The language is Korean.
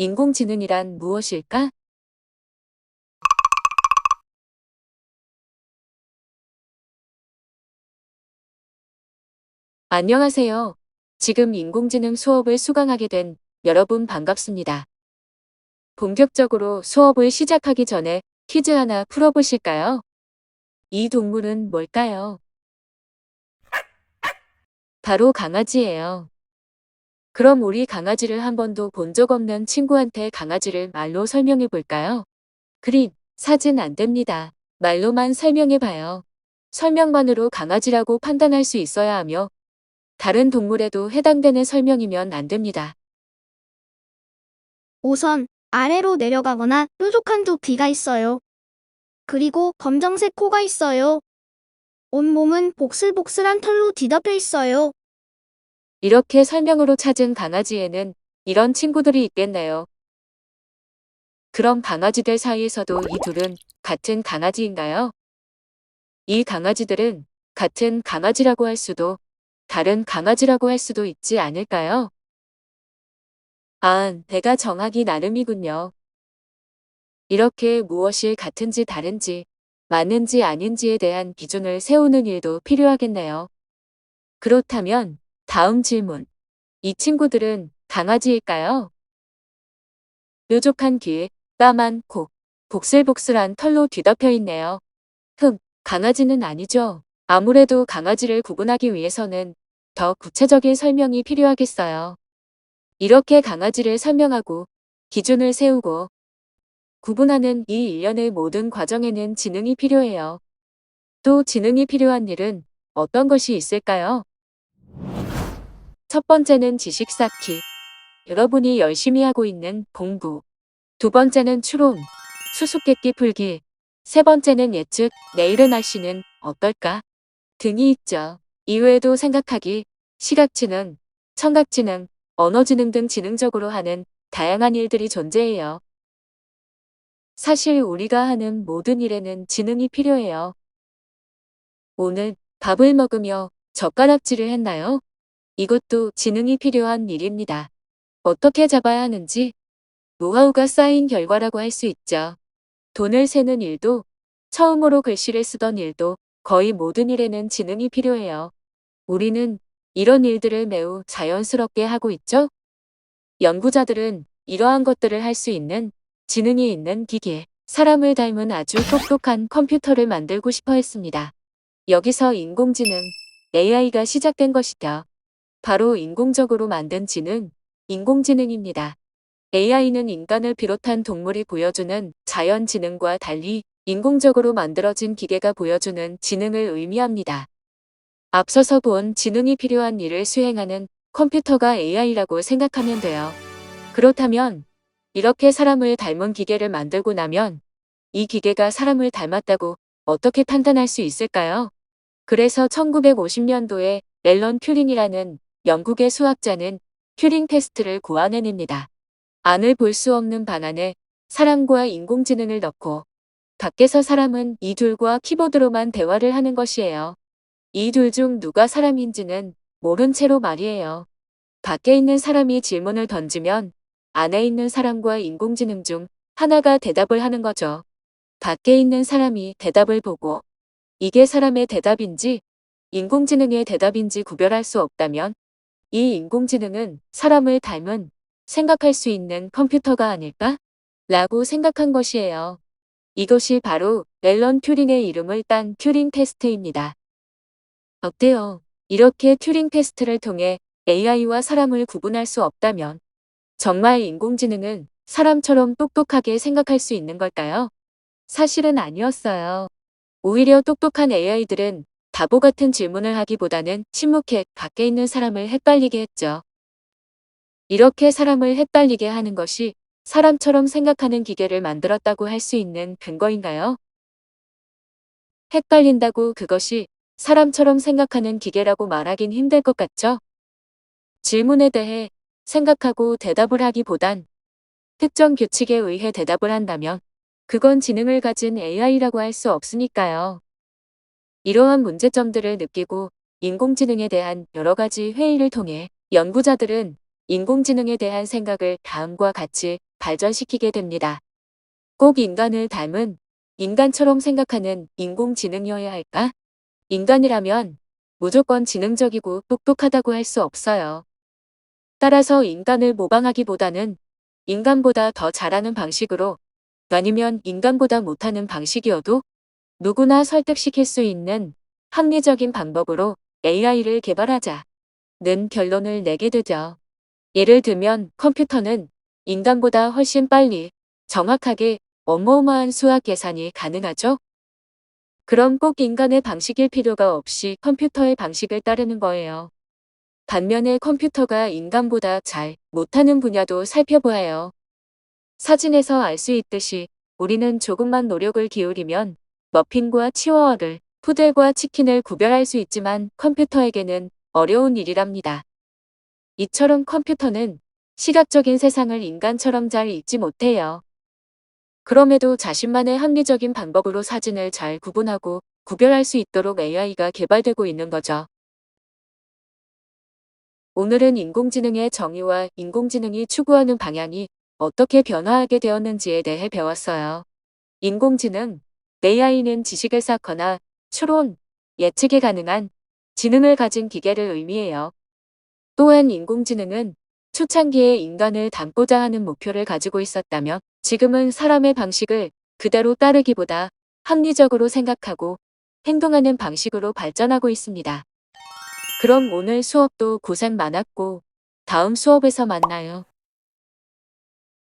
인공지능이란 무엇일까? 안녕하세요. 지금 인공지능 수업을 수강하게 된 여러분 반갑습니다. 본격적으로 수업을 시작하기 전에 퀴즈 하나 풀어보실까요? 이 동물은 뭘까요? 바로 강아지예요. 그럼 우리 강아지를 한 번도 본 적 없는 친구한테 강아지를 말로 설명해 볼까요? 그림, 사진 안 됩니다. 말로만 설명해 봐요. 설명만으로 강아지라고 판단할 수 있어야 하며 다른 동물에도 해당되는 설명이면 안 됩니다. 우선 아래로 내려가거나 뾰족한 두피가 있어요. 그리고 검정색 코가 있어요. 온몸은 복슬복슬한 털로 뒤덮여 있어요. 이렇게 설명으로 찾은 강아지에는 이런 친구들이 있겠네요. 그럼 강아지들 사이에서도 이 둘은 같은 강아지인가요? 이 강아지들은 같은 강아지라고 할 수도 다른 강아지라고 할 수도 있지 않을까요? 아, 내가 정하기 나름이군요. 이렇게 무엇이 같은지 다른지, 맞는지 아닌지에 대한 기준을 세우는 일도 필요하겠네요. 그렇다면 다음 질문. 이 친구들은 강아지일까요? 뾰족한 귀, 까만 코, 복슬복슬한 털로 뒤덮여 있네요. 흠, 강아지는 아니죠. 아무래도 강아지를 구분하기 위해서는 더 구체적인 설명이 필요하겠어요. 이렇게 강아지를 설명하고 기준을 세우고 구분하는 이 일련의 모든 과정에는 지능이 필요해요. 또 지능이 필요한 일은 어떤 것이 있을까요? 첫 번째는 지식 쌓기. 여러분이 열심히 하고 있는 공부. 두 번째는 추론, 수수께끼 풀기. 세 번째는 예측, 내일의 날씨는 어떨까? 등이 있죠. 이외에도 생각하기, 시각지능, 청각지능, 언어지능 등 지능적으로 하는 다양한 일들이 존재해요. 사실 우리가 하는 모든 일에는 지능이 필요해요. 오늘 밥을 먹으며 젓가락질을 했나요? 이것도 지능이 필요한 일입니다. 어떻게 잡아야 하는지 노하우가 쌓인 결과라고 할 수 있죠. 돈을 세는 일도 처음으로 글씨를 쓰던 일도 거의 모든 일에는 지능이 필요해요. 우리는 이런 일들을 매우 자연스럽게 하고 있죠? 연구자들은 이러한 것들을 할 수 있는 지능이 있는 기계, 사람을 닮은 아주 똑똑한 컴퓨터를 만들고 싶어 했습니다. 여기서 인공지능, AI가 시작된 것이죠. 바로 인공적으로 만든 지능, 인공지능입니다. AI는 인간을 비롯한 동물이 보여주는 자연 지능과 달리 인공적으로 만들어진 기계가 보여주는 지능을 의미합니다. 앞서서 본 지능이 필요한 일을 수행하는 컴퓨터가 AI라고 생각하면 돼요. 그렇다면 이렇게 사람을 닮은 기계를 만들고 나면 이 기계가 사람을 닮았다고 어떻게 판단할 수 있을까요? 그래서 1950년도에 앨런 튜링이라는 영국의 수학자는 튜링 테스트를 고안해냅니다. 안을 볼 수 없는 방 안에 사람과 인공지능을 넣고 밖에서 사람은 이 둘과 키보드로만 대화를 하는 것이에요. 이 둘 중 누가 사람인지는 모른 채로 말이에요. 밖에 있는 사람이 질문을 던지면 안에 있는 사람과 인공지능 중 하나가 대답을 하는 거죠. 밖에 있는 사람이 대답을 보고 이게 사람의 대답인지 인공지능의 대답인지 구별할 수 없다면 이 인공지능은 사람을 닮은 생각할 수 있는 컴퓨터가 아닐까? 라고 생각한 것이에요. 이것이 바로 앨런 튜링의 이름을 딴 튜링 테스트입니다. 어때요? 이렇게 튜링 테스트를 통해 AI와 사람을 구분할 수 없다면 정말 인공지능은 사람처럼 똑똑하게 생각할 수 있는 걸까요? 사실은 아니었어요. 오히려 똑똑한 AI들은 바보 같은 질문을 하기보다는 침묵해 밖에 있는 사람을 헷갈리게 했죠. 이렇게 사람을 헷갈리게 하는 것이 사람처럼 생각하는 기계를 만들었다고 할 수 있는 근거인가요? 헷갈린다고 그것이 사람처럼 생각하는 기계라고 말하긴 힘들 것 같죠? 질문에 대해 생각하고 대답을 하기보단 특정 규칙에 의해 대답을 한다면 그건 지능을 가진 AI라고 할 수 없으니까요. 이러한 문제점들을 느끼고 인공지능에 대한 여러 가지 회의를 통해 연구자들은 인공지능에 대한 생각을 다음과 같이 발전시키게 됩니다. 꼭 인간을 닮은 인간처럼 생각하는 인공지능이어야 할까? 인간이라면 무조건 지능적이고 똑똑하다고 할 수 없어요. 따라서 인간을 모방하기보다는 인간보다 더 잘하는 방식으로 아니면 인간보다 못하는 방식이어도 누구나 설득시킬 수 있는 합리적인 방법으로 AI를 개발하자 는 결론을 내게 되죠. 예를 들면 컴퓨터는 인간보다 훨씬 빨리 정확하게 어마어마한 수학 계산이 가능하죠? 그럼 꼭 인간의 방식일 필요가 없이 컴퓨터의 방식을 따르는 거예요. 반면에 컴퓨터가 인간보다 잘 못하는 분야도 살펴보아요. 사진에서 알 수 있듯이 우리는 조금만 노력을 기울이면 머핀과 치워어를, 푸들과 치킨을 구별할 수 있지만 컴퓨터에게는 어려운 일이랍니다. 이처럼 컴퓨터는 시각적인 세상을 인간처럼 잘 읽지 못해요. 그럼에도 자신만의 합리적인 방법으로 사진을 잘 구분하고 구별할 수 있도록 AI가 개발되고 있는 거죠. 오늘은 인공지능의 정의와 인공지능이 추구하는 방향이 어떻게 변화하게 되었는지에 대해 배웠어요. 인공지능, AI는 지식을 쌓거나 추론, 예측이 가능한 지능을 가진 기계를 의미해요. 또한 인공지능은 초창기에 인간을 닮고자 하는 목표를 가지고 있었다면 지금은 사람의 방식을 그대로 따르기보다 합리적으로 생각하고 행동하는 방식으로 발전하고 있습니다. 그럼 오늘 수업도 고생 많았고 다음 수업에서 만나요.